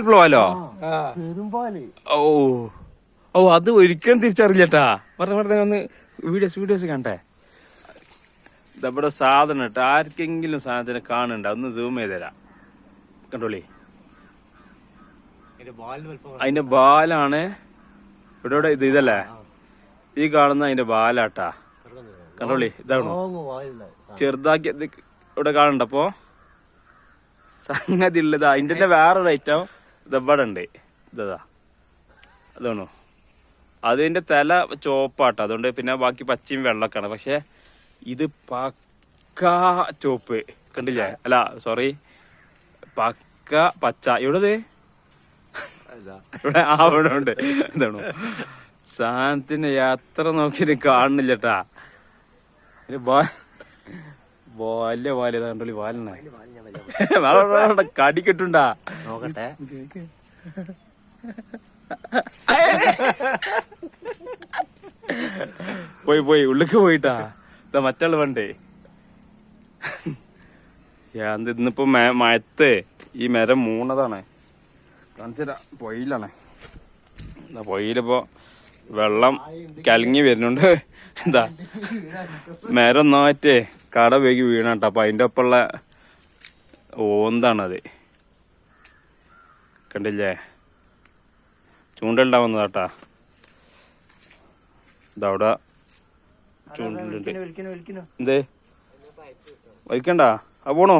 വലിപ്പമുള്ള വാലോ പെരുമ്പാൽ ഓ ഓ അത് ഒരിക്കലും തിരിച്ചറിയില്ലട്ടാ. പറഞ്ഞ പറഞ്ഞ ഒന്ന് വീഡിയോസ് വീഡിയോസ് കണ്ടേ. ഇതവിടെ സാധനം കേട്ടോ ആർക്കെങ്കിലും സാധനത്തിന് കാണണ്ട ഒന്ന് സൂം ചെയ്ത് തരാം. കണ്ടോളി. അതിന്റെ ബാലാണ് ഇവിടെ ഇവിടെ ഇത് ഇതല്ലേ? ഈ കാണുന്ന അതിന്റെ ബാലാട്ടാ കണ്ടോളി ഇതാണോ ചെറുതാക്കി ഇവിടെ കാണണ്ടപ്പോ സംഗതി ഉള്ളത് അതിന്റെ വേറൊരു ഐറ്റം ഇതവിടെ ഉണ്ട് ഇതാ. അതാണോ. അതിന്റെ തല ചോപ്പാട്ടോ. അതുകൊണ്ട് പിന്നെ ബാക്കി പച്ചയും വെള്ളമൊക്കെയാണ്. പക്ഷെ ഇത് പക്ക ചോപ്പ്. കണ്ടില്ലേ? അല്ല സോറി പക്ക പച്ച. എവിടത്? ഇവിടെ അവിടെ ഇവിടെ ഉണ്ട്. എന്താണോ സാധനത്തിന് എത്ര നോക്കിയിട്ട് കാണുന്നില്ലട്ടാ. കേട്ടാ വാല്യ വാൽ ഇതാ കണ്ടോളി വാലാണ് കടിക്കിട്ടുണ്ടാ നോക്കട്ടെ. പോയി പോയി ഉള്ളിക്ക് പോയിട്ടാ. ഇതാ മറ്റാൾ വേണ്ടേ. ഇന്നിപ്പോ മഴത്ത് ഈ മരം മൂന്നതാണ് കാണിച്ചരാ പൊയിലാണ്. എന്താ പൊയിലിപ്പോ വെള്ളം കലങ്ങി വരുന്നുണ്ട്. എന്താ മരം നോറ്റേ കട വേഗി വീണാട്ടോ. അപ്പൊ അതിന്റെ ഒപ്പമുള്ള ഓന്താണത്. കണ്ടില്ലേ? ചൂണ്ടുണ്ടാവുന്നതാട്ടാ ഇതവിടെ ചൂണ്ടുണ്ട് എന്തേ? വലിക്കണ്ട? ആ പോണോ?